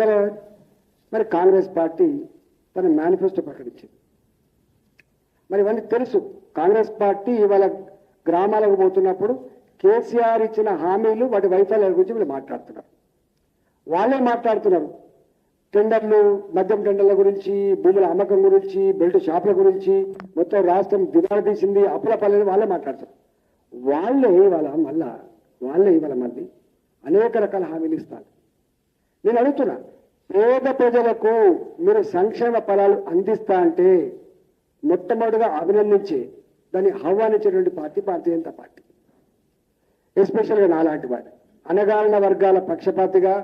ఇవాళ మరి కాంగ్రెస్ పార్టీ తన మేనిఫెస్టో ప్రకటించింది. మరి ఇవన్నీ తెలుసు. కాంగ్రెస్ పార్టీ ఇవాళ గ్రామాలకు పోతున్నప్పుడు కేసీఆర్ ఇచ్చిన హామీలు వాటి వైఫల్యాల గురించి వీళ్ళు మాట్లాడుతున్నారు. వాళ్ళే మాట్లాడుతున్నారు. టెండర్లు మద్యం టెండర్ల గురించి భూముల అమ్మకం గురించి బెల్ట్ షాపుల గురించి మొత్తం రాష్ట్రం దివాళ తీసింది అప్పుల పల్లెలు వాళ్ళే మాట్లాడతారు వాళ్ళే ఇవాళ మళ్ళా వాళ్ళే ఇవాళ మళ్ళీ అనేక రకాల హామీలు ఇస్తారు నేను అడుగుతున్నా పేద ప్రజలకు మీరు సంక్షేమ ఫలాలు అందిస్తా అంటే మొట్టమొదటిగా అభినందించి దాన్ని ఆహ్వానించేటువంటి పార్టీ భారతీయ జనతా పార్టీ. ఎస్పెషల్గా నాలాంటి వాడు అనగాలన వర్గాల పక్షపాతిగా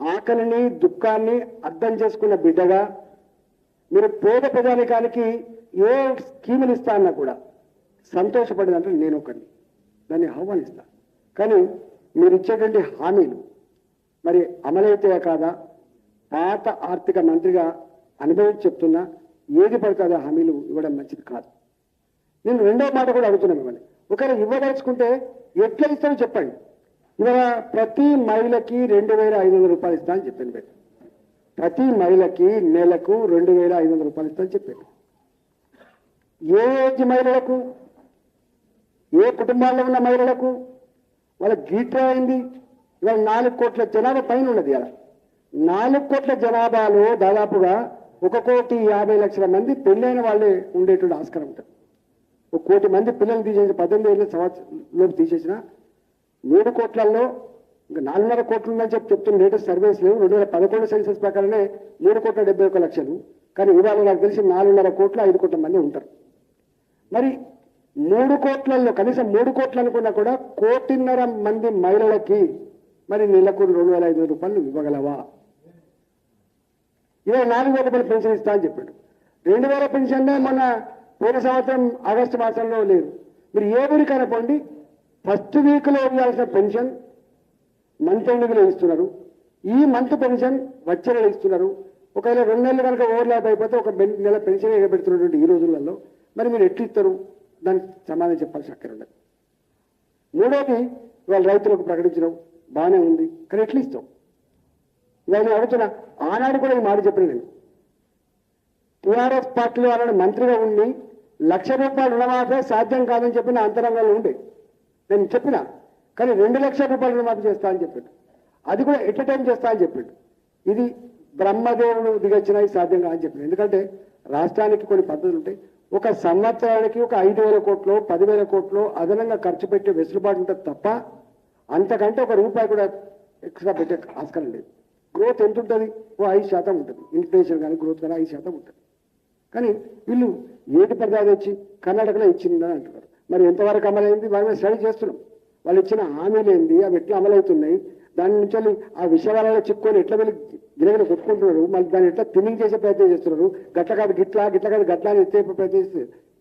ఆకలిని దుఃఖాన్ని అర్థం చేసుకున్న బిడ్డగా మీరు పేద ప్రజానికానికి ఏ స్కీములు ఇస్తా అన్నా కూడా సంతోషపడినట్లు నేను ఒకరిని దాన్ని ఆహ్వానిస్తాను కానీ మీరు ఇచ్చేటువంటి హామీలు మరి అమలైతే కాదా? పాత ఆర్థిక మంత్రిగా అనుభవం చెప్తున్నా ఏది పడుతుందో హామీలు ఇవ్వడం మంచిది కాదు. నేను రెండో మాట కూడా అడుగుతున్నాను మిమ్మల్ని. ఒకవేళ ఇవ్వదలుచుకుంటే ఎట్లా ఇస్తారో చెప్పండి. ఇవాళ ప్రతి మహిళకి రెండు వేల ఐదు వందల రూపాయలు ఇస్తా అని చెప్పాను మీరు ప్రతి మహిళకి నెలకు రెండు వేల ఐదు వందల రూపాయలు ఇస్తా అని చెప్పాను. ఏ ఏజ్ మహిళలకు? ఏ కుటుంబాల్లో ఉన్న మహిళలకు? వాళ్ళ గీట్రా అయింది? ఇవాళ నాలుగు కోట్ల జనాభా పైన ఉన్నది ఇలా నాలుగు కోట్ల జనాభాలో దాదాపుగా ఒక కోటి యాభై లక్షల మంది పెళ్ళైన వాళ్ళే ఉండేటువంటి ఆస్కారం ఉంటుంది. ఒక కోటి మంది పిల్లలు తీసేసి పద్దెనిమిది ఏళ్ళ సంవత్సరంలోపు తీసేసిన మూడు కోట్లలో ఇంకా నాలుగున్నర కోట్లు ఉందని చెప్పి చెప్తున్న లేటెస్ట్ సర్వేస్ లేవు. రెండు వేల పదకొండు సెన్సెస్ ప్రకారమే మూడు కోట్ల డెబ్బై ఒక లక్షలు. కానీ ఇవాళ నాకు తెలిసి నాలుగున్నర కోట్ల ఐదు కోట్ల మంది ఉంటారు. మరి మూడు కోట్లలో కనీసం మూడు కోట్లు అనుకున్నా కూడా కోటిన్నర మంది మహిళలకి మరి నెలకు రెండు వేల ఐదు వందల రూపాయలు ఇవ్వగలవా? ఇరవై నాలుగు వేల రూపాయలు పెన్షన్ ఇస్తా అని చెప్పాడు. రెండు వేల పెన్షన్ మొన్న పోయిన సంవత్సరం ఆగస్టు మాసంలో లేదు మీరు ఏ ఊరికైనా పోండి ఫస్ట్ వీక్లో ఇవ్వాల్సిన పెన్షన్ మంత్ ఎండింగ్లో ఇస్తున్నారు. ఈ మంత్ పెన్షన్ వచ్చే నెల ఇస్తున్నారు. ఒకవేళ రెండు నెలలు కనుక ఓవర్లాప్ అయిపోతే ఒక నెల పెన్షన్ ఎగబెడుతున్నటువంటి ఈ రోజులలో మరి మీరు ఎట్లు ఇస్తారు? దానికి సమాధానం చెప్పాల్సి అక్కడ ఉండదు మూడోది ఇవాళ రైతులకు ప్రకటించడం బాగానే ఉంది. కానీ ఎట్లా ఇస్తాం నేను అడుగుతున్నా ఆనాడు కూడా ఈ మాట చెప్పిన నేను. టీఆర్ఎస్ పార్టీలో ఆనాడు మంత్రిగా ఉండి లక్ష రూపాయలు రుణమాఫీ సాధ్యం కాదని చెప్పిన అంతరంగంలో ఉండే. నేను చెప్పిన. కానీ రెండు లక్షల రూపాయలు రుణమాఫీ చేస్తా అని చెప్పాడు. అది కూడా ఎట్ టైం చేస్తా అని చెప్పాడు. ఇది బ్రహ్మదేవుడు దిగొచ్చినా సాధ్యం కాదని చెప్పాడు. ఎందుకంటే రాష్ట్రానికి కొన్ని పద్ధతులు ఉంటాయి. ఒక సంవత్సరానికి ఒక ఐదు వేల కోట్లు పదివేల కోట్లు అదనంగా ఖర్చు పెట్టే వెసులుబాటు ఉంటుంది తప్ప అంతకంటే ఒక రూపాయి కూడా ఎక్స్ట్రా పెట్టే ఆస్కారం లేదు. గ్రోత్ ఎంత ఉంటుంది ఓ ఐదు శాతం ఉంటుంది. ఇన్ఫ్లేషన్ కానీ గ్రోత్ కానీ ఐదు శాతం ఉంటుంది. కానీ వీళ్ళు ఏది పదార్థం వచ్చి కర్ణాటకలో ఇచ్చిందని అంటున్నారు. మరి ఎంతవరకు అమలైంది? వారి మీద స్టడీ చేస్తున్నాం. వాళ్ళు ఇచ్చిన హామీలు ఏంది? అవి ఎట్లా అమలవుతున్నాయి? దాని నుంచి ఆ విషయాలలో చిక్కుకొని ఎట్లా వెళ్ళి గిరగిన కొట్టుకుంటున్నారు? మళ్ళీ దాన్ని ఎట్లా తిన్నింగ్ చేసే ప్రయత్నం చేస్తున్నారు? గట్ల కాదు గిట్లా గిట్ల కాదు గట్లా అని ఎత్తే ప్రయత్నం